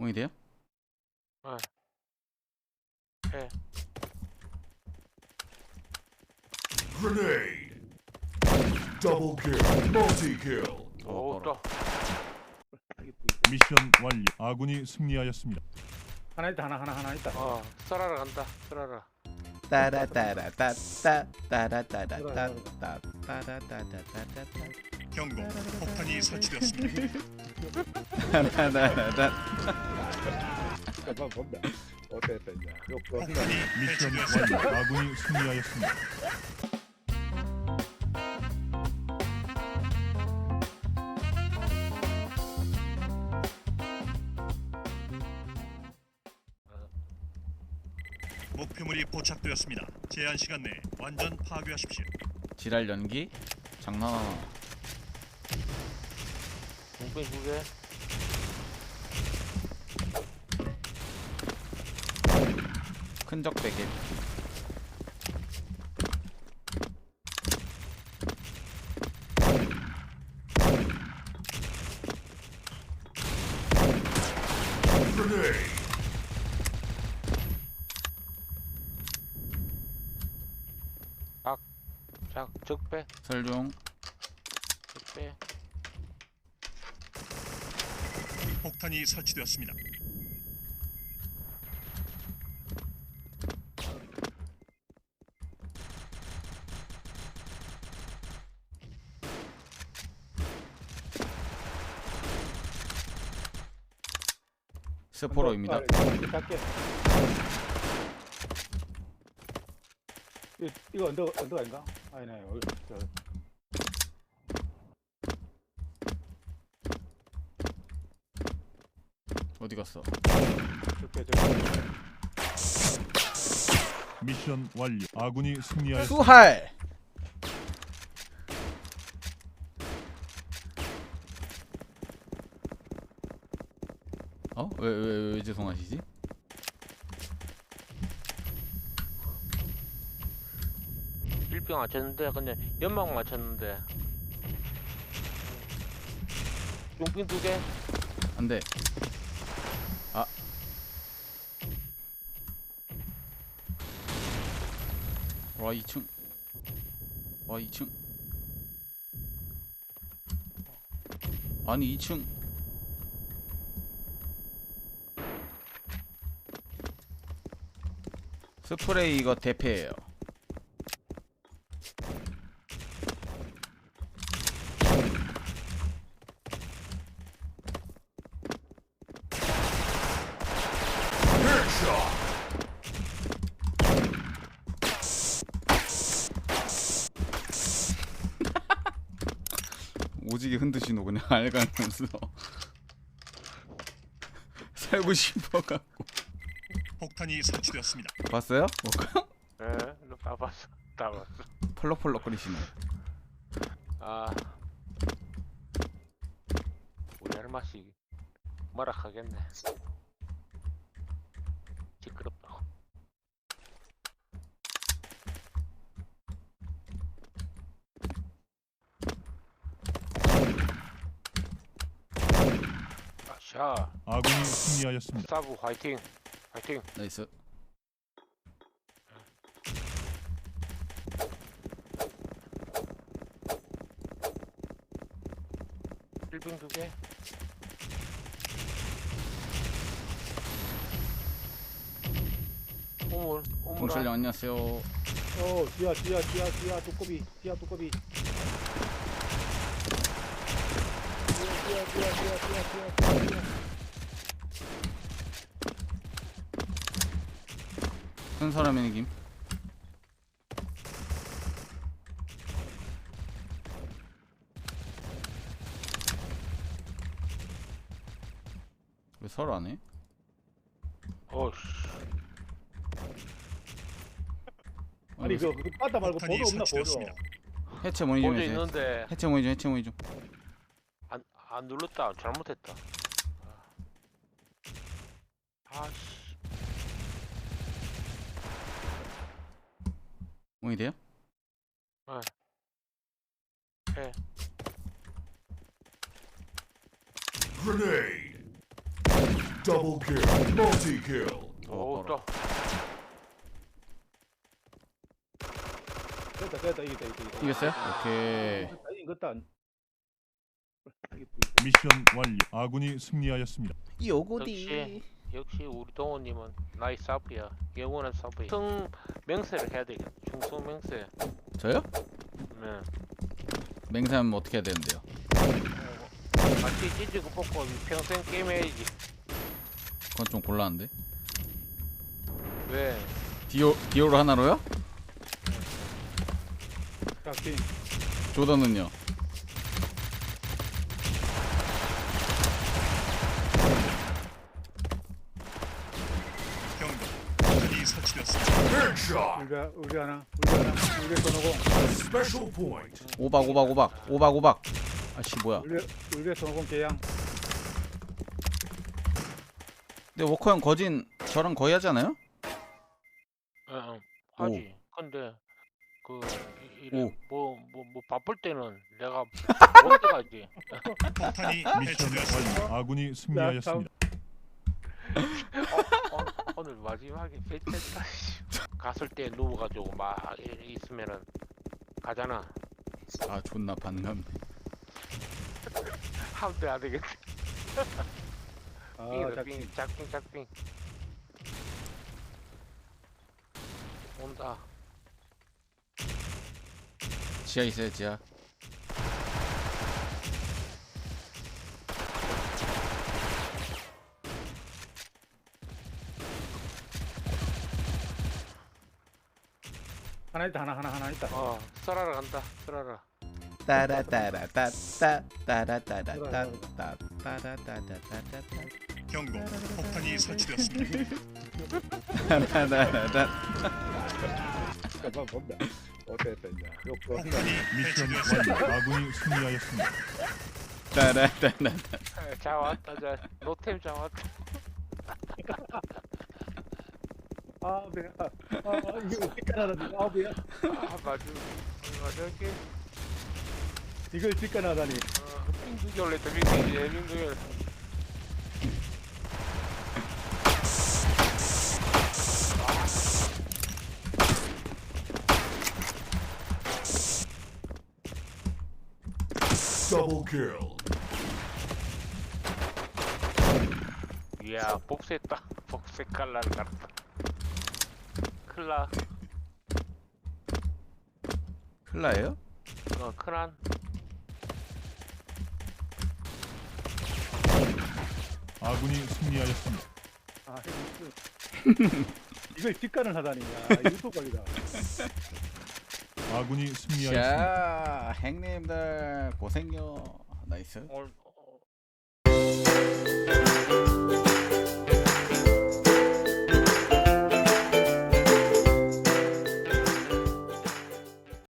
몽이 돼요? 해. Grenade. Double kill. Multi kill. 어, 오, 또. 미션 완료. 아군이 승리하였습니다. 하나 있다 하나 하나 하나 있다 어, 썰하러 간다. 썰하러. 따라따라따따 따라따라따따 따라따라따따 경고. 폭탄이 설치되었습니다. 따라따라따 잠깐 본다 어땠다 이제 요 폭탄이 미션 완료. 아군이 승리하였습니다. 목표물이 포착되었습니다. 제한 시간 내에 완전 파괴하십시오. 지랄 연기? 장난하나 동兵 큰적 베개. 자, 적배. 설중 적배. 폭탄이 설치되었습니다. 스포로입니다 이- 이거 언더 언더 아닌가? 아니네 어, 저 어디 갔어? 저게 저 미션 완료. 아군이 승리하였습니다. 수할 어? 왜왜 왜, 왜 죄송하시지? 일병 맞췄는데, 근데 연막 맞췄는데. 용兵두 개. 안돼 아 와 2층 와 2층 아니 2층 스프레이 이거 대패예요. 오지게 흔드시노 그냥. 알가면서 살고 싶어갖고 폭탄이 설치되었습니다. 봤어요? 뭐 예, 이거 다 봤어. 다 봤어. 펄럭펄럭거리시네 아. 우리 할맛이 뭐라 하겠네. 시끄럽다고. 자, 아군이 승리하였습니다. 사부 화이팅, 화이팅. 나이스 일병 두 개. 오물, 오물. 동철령 안녕하세요 어 지하 지하 지하 지하 두꺼비 지하 두꺼비 지하 지하 지하 지하 지하 지하 큰 사람의 느낌 왜 서로 안 해? 어씨. 아니 그그 빠다 말고 폭탄이 보도 없나 보도 설치되었습니다. 해체 모니 좀 보조 해주세요 있는데 해체 모니 좀 해체 모니 좀 안, 안 눌렀다. 잘못했다. 아. 아씨. 모니 돼요? 해. Grenade. Double kill. Multi kill. 오, 어, 또. 됐다 됐다 이겼다 이겼다 이겼어요? 오케이. 아, 이겼다 미션 완료. 아군이 승리하였습니다. 역시 역시 우리 동호님은 나이 사부야 영원한 사부야 승 맹세를 해야 되겠다 충성 맹세 저요? 네. 맹세하면 어떻게 해야 되는데요? 같이 찢고 뽑고 평생 게임 해야지 그건 좀 곤란한데. 왜 디오 디오로 하나로요? 짝팀 조던은요? 경고. 폭탄이 설치되었습니다. Headshot. 우리 하나 우리 하나 우리 손오공 Special point. 오박 오박 오박 오박 오박. 아씨 뭐야? 우리 우리 손오공 개양 근데 워커 형 거진 저랑 거의 하잖아요? 응, 응, 하지 근데 그 이- 이래 오. 뭐뭐 뭐 바쁠 때는 내가 못 들어가지 폭탄이 해체되었습니다. 아군이 승리하였습니다. 어, 어, 오늘 마지막에 배쳤다 갔을 때 누워가지고 막 이- 있으면은 가잖아. 아 존나 반감. 하면 안 되겠지 아 짝팀 빙 짝빙 짝빙 온다. 지하 있어요 지하. 하나 있다 하나 하나 하나 있다 어 썰하러 간다 썰하러 따라따라따따 따라따라따따 따라따라따따 경고. 폭탄이 설치되었습니다. 따라따라따 잠깐 본다 어땠다 이제 요 폭탄이 해체되었습니다. 아군이 승리하였습니다. 따라따라 자 왔다 자 노템 자 왔다 아 배야 아 이거 뒷간하다니? 아 배야? 아 맞아 맞아 이렇게 이걸 뒷간하다니? 어, 빙두기 올렸다 빙두기 빙두기 Double kill. 이야 복수했다. 복수 칼라를 갈았다 클라. 클라예요? 어 크란. 아군이 승리하였습니다. 아 이거 이걸 뒷간을 하다니 야 유튜브 관리다. 아군이 승리하였습니다. 자 행님들 고생요. 나이스. 올 어,